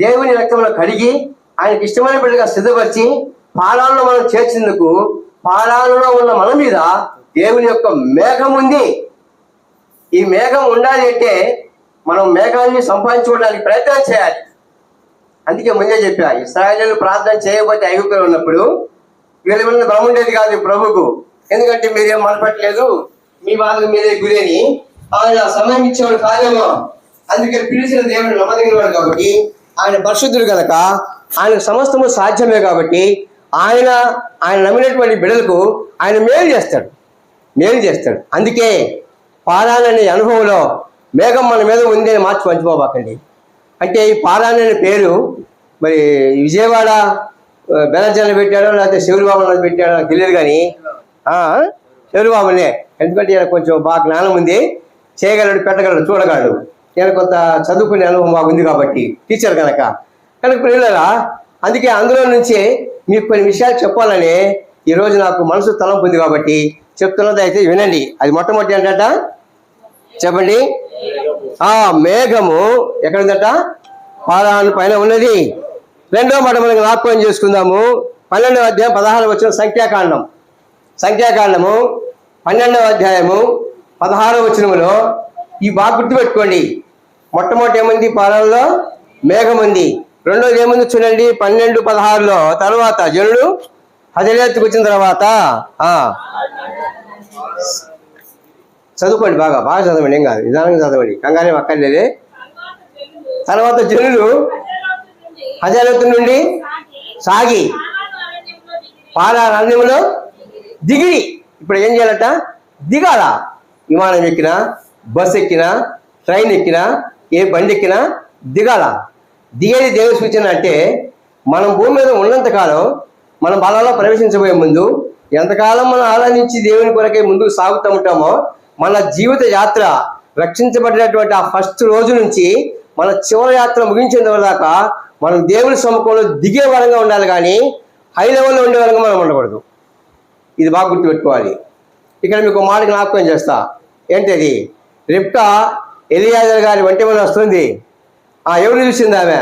దేవుని రక్తంలో కడిగి ఆయనకి ఇష్టమైన బిడ్డగా సిద్ధపరిచి పాలాలను మనం చేర్చేందుకు పాలాలలో ఉన్న మన మీద దేవుని యొక్క మేఘం ఉంది. ఈ మేఘం ఉండాలి అంటే మనం మేఘాన్ని సంపాదించుకోవడానికి ప్రయత్నం చేయాలి. అందుకే ముందే చెప్పా ఇస్రాయలు ప్రార్థన చేయకపోతే ఐగుప్తులో ఉన్నప్పుడు వీళ్ళ మీద భ్రమ ఉండేది కాదు ప్రభుకు ఎందుకంటే మీరేం మనపట్లేదు మీ బాధకు మీరే గురేని ఆయన సమయం ఇచ్చేవాడు కాదేమో. అందుకే పిలిచిన దేవుడు నమ్మదగిన వాడు కాబట్టి ఆయన పరిశుద్ధుడు కనుక ఆయన సమస్తము సాధ్యమే కాబట్టి ఆయన ఆయన నమ్మినటువంటి బిడ్డలకు ఆయన మేలు చేస్తాడు. మేలు చేస్తాడు. అందుకే పారాయణ అనుభవంలో మేఘం మన మీద ఉంది అని మార్చి పంచిపోబాకండి అంటే ఈ పారాయణ అనే పేరు మరి విజయవాడ ఆ, పెట్టాడో లేకపోతే శివరిబాబుని పెట్టాడో నాకు తెలియదు కానీ ఆ, శివరిబాబునే ఎందుకంటే కొంచెం బాగా జ్ఞానం ఉంది. చేయగలడు పెట్టగలడు చూడగలడు. నేను కొంత చదువుకునే అనుభవం మాకు ఉంది కాబట్టి టీచర్ కనుక. కనుక పిల్లరా అందుకే అందులో నుంచి మీకు కొన్ని విషయాలు చెప్పాలని ఈరోజు నాకు మనసు తలంపు ఉంది కాబట్టి చెప్తున్నది అయితే వినండి. అది మొట్టమొదటి ఏంటంట? చెప్పండి. ఆ మేఘము ఎక్కడుందట? పాదాను పైన ఉన్నది. రెండో మాట మనం జ్ఞాపకం చేసుకుందాము. పన్నెండవ అధ్యాయం పదహారు వచ్చిన సంఖ్యాకాండం. సంఖ్యాకాండము పన్నెండవ అధ్యాయము పదహారవ వచనములో ఈ బాగా గుర్తుపెట్టుకోండి. మొట్టమొదటి ఏమంది పాలనలో మేఘమంది. రెండోది ఏముంది చూడండి? పన్నెండు పదహారులో. తర్వాత జనుడు హజరేత్తుకు వచ్చిన తర్వాత చదువుకోండి బాగా. బాగా చదవండి ఏం కాదు. నిదానంగా చదవండి. కంగానే అక్కర్లేదే తర్వాత జనులు హజరత్ నుండి సాగి పాల అరణ్యంలో ఇప్పుడు ఏం చేయాలట? దిగాల. విమానం ఎక్కినా బస్ ఎక్కినా ట్రైన్ ఎక్కినా ఏ బండి ఎక్కినా దిగాల. దిగేది దేవుడి సూచన అంటే మనం భూమి మీద ఉన్నంతకాలం మనం బలంలో ప్రవేశించబోయే ముందు ఎంతకాలం మనం ఆలోచించి దేవుని కొరకే ముందుకు సాగుతూ ఉంటామో మన జీవిత యాత్ర రక్షించబడినటువంటి ఆ ఫస్ట్ రోజు నుంచి మన చివరి యాత్ర ముగించేంతవరదాకా మనం దేవుని సముఖంలో దిగే వరంగా ఉండాలి కానీ హై లెవెల్లో ఉండే వరంగా మనం ఉండకూడదు. ఇది బాగా గుర్తుపెట్టుకోవాలి. ఇక్కడ మీకు ఒక మాట జ్ఞాపకం చేస్తా. ఏంటది? రిప్కా ఎలియాజర్ గారి వంటి మన వస్తుంది. ఆ ఎవరు చూసింది ఆమె?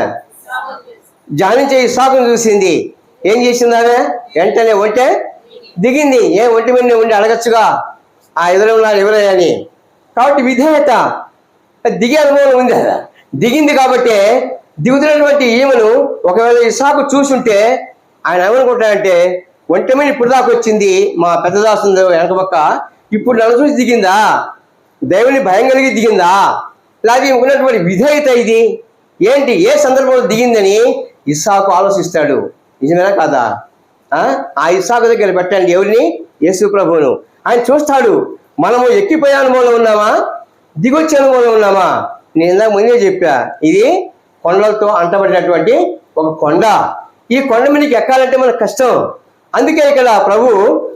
జానించే ఇసాకును చూసింది. ఏం చేసింది ఆమె? వెంటనే ఒంటే దిగింది. ఏ ఒంటి మీద ఉండి అడగచ్చుగా? ఆ ఎదురున్నారు ఎవరయ్యా అని కాబట్టి విధేయత. దిగే అనుభవం ఉంది కదా దిగింది కాబట్టి దిగుతున్నటువంటి ఈమెను ఒకవేళ ఇసాకు చూసుంటే ఆయన ఏమనుకుంటాడంటే ఒంటి మీద ఇప్పుడు దాకా వచ్చింది మా పెద్దదాసు వెనకపక్క వెనక పక్క. ఇప్పుడు నన్ను చూసి దిగిందా? దేవుని భయం కలిగి దిగిందా? లేకపోతే ఉన్నటువంటి విధేయత ఇది. ఏంటి? ఏ సందర్భంలో దిగిందని ఇస్సాకు ఆలోచిస్తాడు. నిజమేనా కాదా? ఆ? ఆ ఇస్సాకు దగ్గర పెట్టండి ఎవరిని? యేసు ప్రభువును. ఆయన చూస్తాడు మనము ఎక్కిపోయే అనుభవంలో ఉన్నామా? దిగొచ్చే అనుభవంలో ఉన్నామా? నేను ఇందాక ముందే చెప్పా ఇది కొండలతో అంటబడినటువంటి ఒక కొండ. ఈ కొండ మీదకి ఎక్కాలంటే మనకు కష్టం. అందుకే ఇక్కడ ప్రభు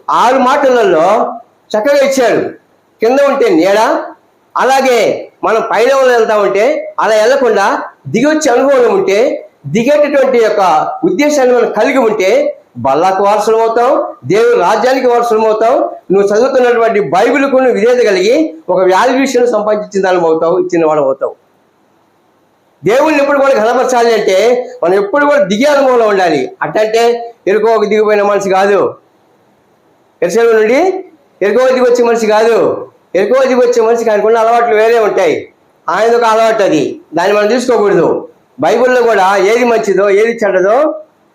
ఆరు మాటలలో చక్కగా ఇచ్చాడు. కింద ఉంటే నీడ అలాగే మనం పైన వెళ్తా ఉంటే అలా వెళ్ళకుండా దిగి వచ్చే అనుభవం ఉంటే దిగేటటువంటి యొక్క ఉద్దేశాన్ని మనం కలిగి ఉంటే బల్లాకు వారసులు అవుతాం దేవుని రాజ్యానికి వారసులు అవుతాం నువ్వు చదువుతున్నటువంటి బైబిల్కు నువ్వు విధేత కలిగి ఒక వాల్యుయేషన్ సంపాదించిన దాని అవుతావు ఇచ్చిన వాడు అవుతావు. దేవుణ్ణి ఎప్పుడు కూడా కనపరచాలి అంటే మనం ఎప్పుడు కూడా దిగే అనుభవంలో ఉండాలి. అట్టంటే ఎరుకోక దిగిపోయిన మనిషి కాదు. ఎరుసలం నుండి ఎరుకోవతికి వచ్చే మనిషి కాదు. ఎరుకోవతికి వచ్చే మనిషికి ఆయనకున్న అలవాట్లు వేరే ఉంటాయి. ఆయన ఒక అలవాటు అది. దాన్ని మనం తీసుకోకూడదు. బైబిల్లో కూడా ఏది మంచిదో ఏది చెడ్డదో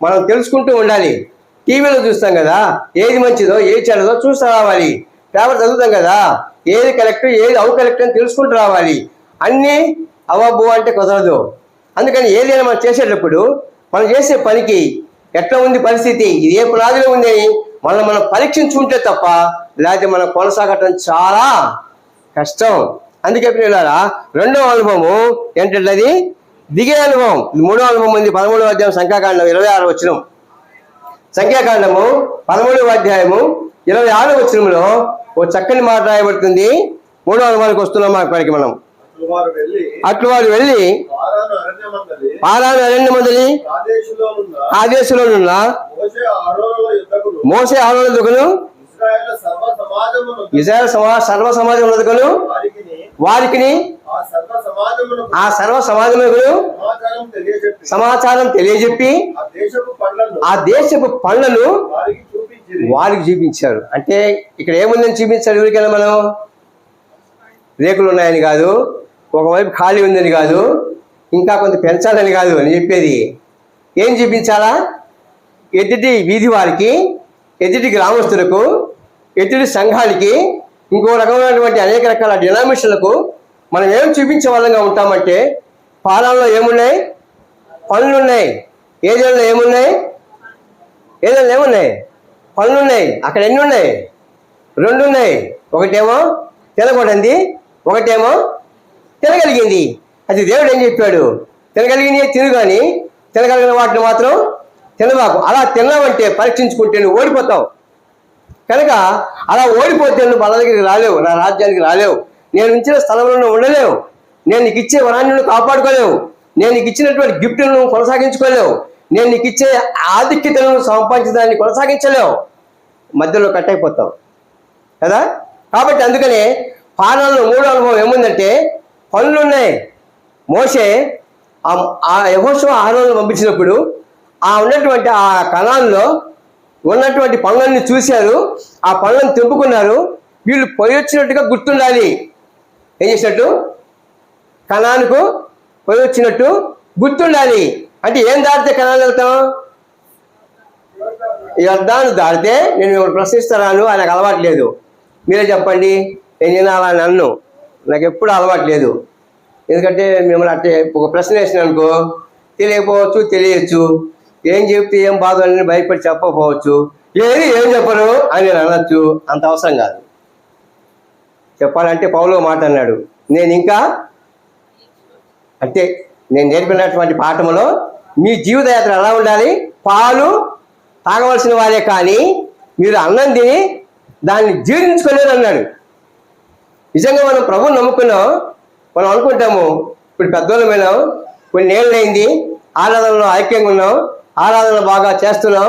మనం తెలుసుకుంటూ ఉండాలి. టీవీలో చూస్తాం కదా ఏది మంచిదో ఏది చెడ్డదో చూస్తూ రావాలి. పేపర్ చదువుతాం కదా ఏది కరెక్ట్ ఏది అవు కరెక్ట్ అని తెలుసుకుంటూ రావాలి. అన్నీ అవబ్బు అంటే కుదరదు. అందుకని ఏదైనా మనం చేసేటప్పుడు మనం చేసే పనికి ఎట్లా ఉంది పరిస్థితి ఇది ఏ పునాదిలో ఉంది అని మనం మనం పరీక్షించుకుంటే తప్ప లేకపోతే మనం కొనసాగటం చాలా కష్టం. అందుకే పిల్లలారా రెండో అనుభవము ఏంటంటే అది దిగే అనుభవం మూడో అనుభవం ఉంది పదమూడవ అధ్యాయం సంఖ్యాకాండం ఇరవై ఆరు వచ్చినం సంఖ్యాకాండము పదమూడవ అధ్యాయము ఇరవై ఆరు వచ్చినంలో ఓ చక్కని మాట రాయబడుతుంది. మూడో అనుభవానికి వస్తున్నాం అక్కడికి మనం. అట్లు వారు వెళ్ళి పారాను అరణ్య మొదలి ఉన్న ఆదేశంలో ఉన్న మోసే ఆలోచనకును ఇజ్రాయల్ సమా సర్వ సమాజం ఉన్నదుకును వారికి ఆ సర్వ సమాజములకు సమాచారం తెలియజెప్పి ఆ దేశపు పండ్లను వారికి చూపించారు. అంటే ఇక్కడ ఏముందని చూపించారు ఎవరికైనా మనం? రేకులు ఉన్నాయని కాదు ఒకవైపు ఖాళీ ఉందని కాదు ఇంకా కొంత పెంచాలని కాదు అని చెప్పేది. ఏం చూపించాలా? ఎదుటి వీధి వారికి ఎదుటి గ్రామస్తులకు ఎదుటి సంఘాలకి ఇంకో రకమైనటువంటి అనేక రకాల డినామినేషన్లకు మనం ఏం చూపించే వాళ్ళంగా ఉంటామంటే పాలనలో ఏమున్నాయి? పనులు ఉన్నాయి ఏమున్నాయి? ఏరియాలో ఏమున్నాయి? పనులు ఉన్నాయి అక్కడ ఎన్ని ఉన్నాయి? రెండు ఉన్నాయి. ఒకటేమో తినకూడదు ఒకటేమో తినగలిగింది అది దేవుడు ఏం చెప్పాడు? తినగలిగినవి తిను కానీ తినగలిగిన వాటిని మాత్రం తినబాకు అలా తిన్నావంటే పరీక్షించుకుంటే నువ్వు ఓడిపోతావు. కనుక అలా ఓడిపోతే నువ్వు మన దగ్గరికి రాలేవు నా రాజ్యానికి రాలేవు. నేను ఉంచిన స్థలంలో ఉండలేవు. నేను నీకు ఇచ్చే వరాన్ని నువ్వు కాపాడుకోలేవు. నేను నీకు ఇచ్చినటువంటి గిఫ్ట్ను నువ్వు కొనసాగించుకోలేవు. నేను నీకు ఇచ్చే ఆధిక్యతను సంపాదించడాన్ని కొనసాగించలేవు. మధ్యలో కట్ అయిపోతావు. కదా? కాబట్టి అందుకనే పాలనలో మూడో అనుభవం ఏముందంటే పనులు ఉన్నాయి మోసే ఆ- ఆ ఆహారాలను పంపించినప్పుడు ఆ ఉన్నటువంటి ఆ కణాల్లో ఉన్నటువంటి పనులన్నీ చూశారు. ఆ పనులను తెంపుకున్నారు. వీళ్ళు పోయి వచ్చినట్టుగా గుర్తుండాలి. ఏం చేసినట్టు? కణానికి పోయి వచ్చినట్టు గుర్తుండాలి. అంటే ఏం దాటితే కణాలు వెళ్తాం? ఈ అర్థాన్ని దాటితే నేను మిమ్మల్ని ప్రశ్నిస్తున్నాను ఆయనకు అలవాటు లేదు. మీరే చెప్పండి. నేను వినాలని నన్ను. నాకు ఎప్పుడు అలవాటు లేదు. ఎందుకంటే మిమ్మల్ని అంటే ఒక ప్రశ్న వేసిన అనుకో తెలియకపోవచ్చు తెలియచ్చు. ఏం చెప్తే ఏం బాధ అని భయపడి చెప్పకపోవచ్చు. ఏది ఏం చెప్పరు అని నేను అనొచ్చు. అంత అవసరం కాదు. చెప్పాలంటే పౌలో మాట అన్నాడు. నేను ఇంకా అంటే నేను నేర్పినటువంటి పాఠములో మీ జీవితయాత్ర ఎలా ఉండాలి? పాలు తాగవలసిన వారే కానీ మీరు అన్నం తిని దాన్ని జీర్ణించుకోలేదు అన్నాడు. నిజంగా మనం ప్రభుని నమ్ముకున్నాం. మనం అనుకుంటాము ఇప్పుడు పెద్దోళ్ళమైనాం కొన్ని ఏళ్ళైంది ఆరాధనలో ఐక్యంగా ఉన్నాం ఆరాధన బాగా చేస్తున్నాం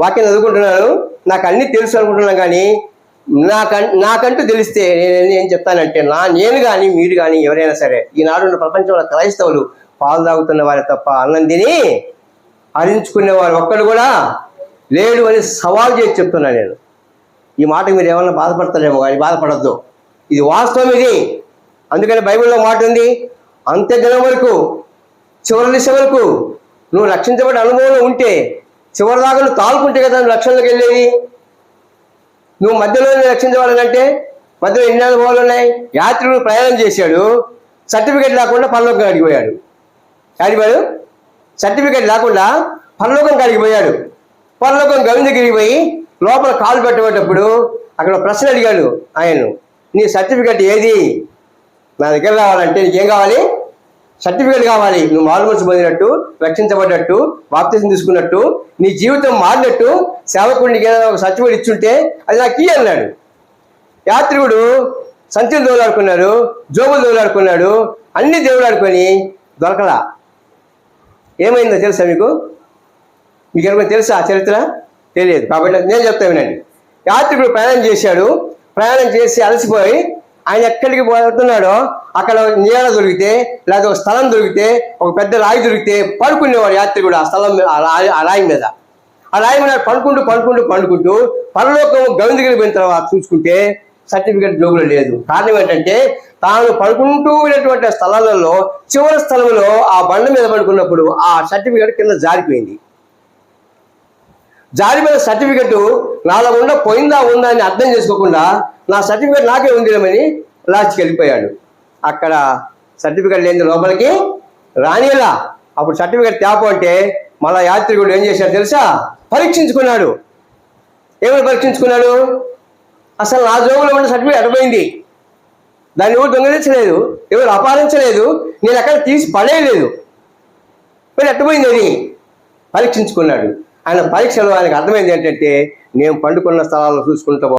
వాక్యం చదువుకుంటున్నాను. నాకు అన్నీ తెలుసు అనుకుంటున్నాను కానీ నాకం నాకంటూ తెలిస్తే నేను ఏం చెప్తానంటే నా నేను కానీ మీరు కానీ ఎవరైనా సరే ఈనాడు ప్రపంచంలో క్రైస్తవులు పాలు తాగుతున్న వారే తప్ప అన్నం తిని హరించుకునే ఒక్కడు కూడా లేడు అని సవాల్ చేసి చెప్తున్నా నేను. ఈ మాట మీరు ఏమన్నా బాధపడతారేమో కానీ బాధపడద్దు. ఇది వాస్తవం ఇది. అందుకని బైబిల్లో మాట ఉంది అంత్య దినం వరకు చివరి దిశ వరకు నువ్వు రక్షించబడి అనుభవంలో ఉంటే చివరిదాకా నువ్వు తాలుకుంటే కదా నువ్వు రక్షణలోకి వెళ్ళేది? నువ్వు మధ్యలో రక్షించవాలంటే మధ్యలో ఎన్ని అనుభవాలు ఉన్నాయి? యాత్రికుడు ప్రయాణం చేశాడు సర్టిఫికేట్ లేకుండా పరలోకం అడిగిపోయాడు అడిగాడు సర్టిఫికేట్ లేకుండా పరలోకం కడిగిపోయాడు పరలోకం గవి దగ్గరికి పోయి లోపల కాలు పెట్టబోయేటప్పుడు అక్కడ ప్రశ్న అడిగాడు ఆయన్ను. నీ సర్టిఫికేట్ ఏది? నా దగ్గర రావాలంటే నీకేం కావాలి? సర్టిఫికేట్ కావాలి. నువ్వు మారుమనసు పొందినట్టు రక్షించబడ్డట్టు బాప్తిజం తీసుకున్నట్టు నీ జీవితం మారినట్టు సేవకుడికి ఏదైనా ఒక సర్టిఫికేట్ ఇచ్చుంటే అది నాకు ఈ అన్నాడు. యాత్రికుడు సంచులు దోలాడుకున్నాడు జోబులు దోలాడుకున్నాడు అన్ని దేవులాడుకొని దొరకలా. ఏమైందో తెలుసా మీకు? మీకు ఏమైనా తెలుసా ఆ చరిత్ర? తెలియదు. కాబట్టి నేను చెప్తా వినండి. యాత్రికుడు ప్రయాణం చేశాడు. ప్రయాణం చేసి అలసిపోయి ఆయన ఎక్కడికి పోతున్నాడో అక్కడ నీడ దొరికితే లేదా ఒక స్థలం దొరికితే ఒక పెద్ద రాయి దొరికితే పడుకునేవాడు యాత్రికుడు ఆ స్థలం మీద ఆ రాయి మీద. ఆ రాయి మీద పడుకుంటూ పడుకుంటూ పండుకుంటూ పరలోకం గవిందగిరి పోయిన తర్వాత చూసుకుంటే సర్టిఫికేట్ జోబులో లేదు. కారణం ఏంటంటే తాను పడుకుంటూ ఉన్నటువంటి స్థలాలలో చివరి స్థలంలో ఆ బండ మీద పడుకున్నప్పుడు ఆ సర్టిఫికేట్ కింద జారిపోయింది. జారిపోయిన సర్టిఫికెట్ నాలో ఉండ పోయిందా ఉందా అని అర్థం చేసుకోకుండా నా సర్టిఫికెట్ నాకే ఉందిలేమని లాస్ట్కి వెళ్ళిపోయాడు. అక్కడ సర్టిఫికెట్ లేని లోపలికి రానిలా అప్పుడు సర్టిఫికెట్ తేపు అంటే మళ్ళా యాత్రికుడు ఏం చేశాడు తెలుసా? పరీక్షించుకున్నాడు. ఏమని పరీక్షించుకున్నాడు? అసలు నా జోబులో ఉన్న సర్టిఫికేట్ అడిపోయింది దాన్ని ఎవరు దొంగలించలేదు ఎవరు అపహరించలేదు నేను ఎక్కడ తీసి పడేయలేదు. మరి అట్టుపోయింది అది? పరీక్షించుకున్నాడు. ఆయన పరీక్షలో ఆయనకు అర్థమైంది ఏంటంటే నేను పండుకున్న స్థలాల్లో చూసుకుంటూ